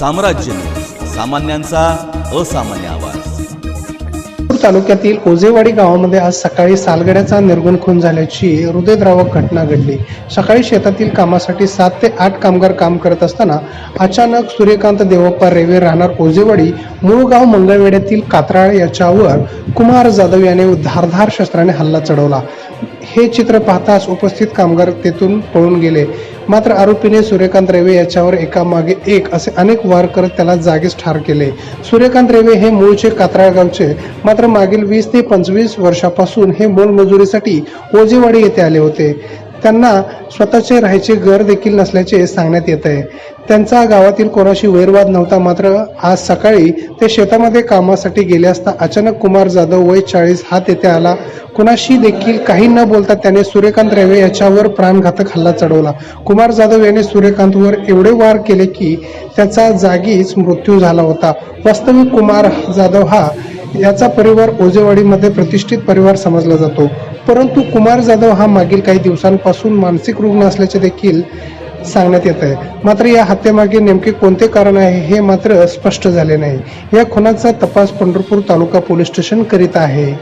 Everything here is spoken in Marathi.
साम्राज्य सामान्यांचा असामान्य आवाज. तालुक्यातील ओझेवाडी गावामध्ये आज सकाळी सालगड्याचा निर्गुण खून झाल्याची हृदयद्रावक घटना घडली. सकाळी शेतातील कामासाठी सात ते आठ कामगार काम करत असताना अचानक सूर्यकांत देवप्पा रेवे राहणार ओझेवाडी मूळ गाव मंगळवेड्यातील कात्राळ याच्यावर कुमार जाधव याने धारधार शस्त्राने हल्ला चढवला. हे चित्र पाहताच उपस्थित कामगार तेथून पळून गेले. मात्र आरोपीने सूर्यकांत रेवे याच्यावर एकामागे एक असे अनेक वार करत त्याला जागीच ठार केले. सूर्यकांत रेवे हे मूळचे कात्राळगावचे मात्र मागील वीस ते पंचवीस वर्षापासून हे मोलमजुरीसाठी ओजेवाडी येथे आले होते. त्यांना स्वतःचे राहायचे घर देखील नसल्याचे सांगण्यात येत आहे. त्यांचा गावातील कोणाशी वैरवाद नव्हता मात्र आज सकाळी ते शेतामध्ये कामासाठी गेले असता अचानक कुमार जाधव वय चाळीस हा तेथे आला. कुणाशी देखील काही न बोलता त्याने सूर्यकांत रेवे याच्यावर प्राणघातक हल्ला चढवला. कुमार जाधव याने सूर्यकांतवर एवढे वार केले की त्याचा जागीच मृत्यू झाला होता. वास्तविक कुमार जाधव हा याचा परिवार ओजेवाडीमध्ये प्रतिष्ठित परिवार समजला जातो. परंतु कुमार जाधव हा मागील काही दिवसांपासून मानसिक रुग्ण असल्याचे देखील सांगण्यात येत आहे. मात्र या हत्येमागे नेमके कोणते कारण आहे हे मात्र स्पष्ट झाले नाही. या खुनाचा तपास पंढरपूर तालुका पोलीस स्टेशन करीत आहे.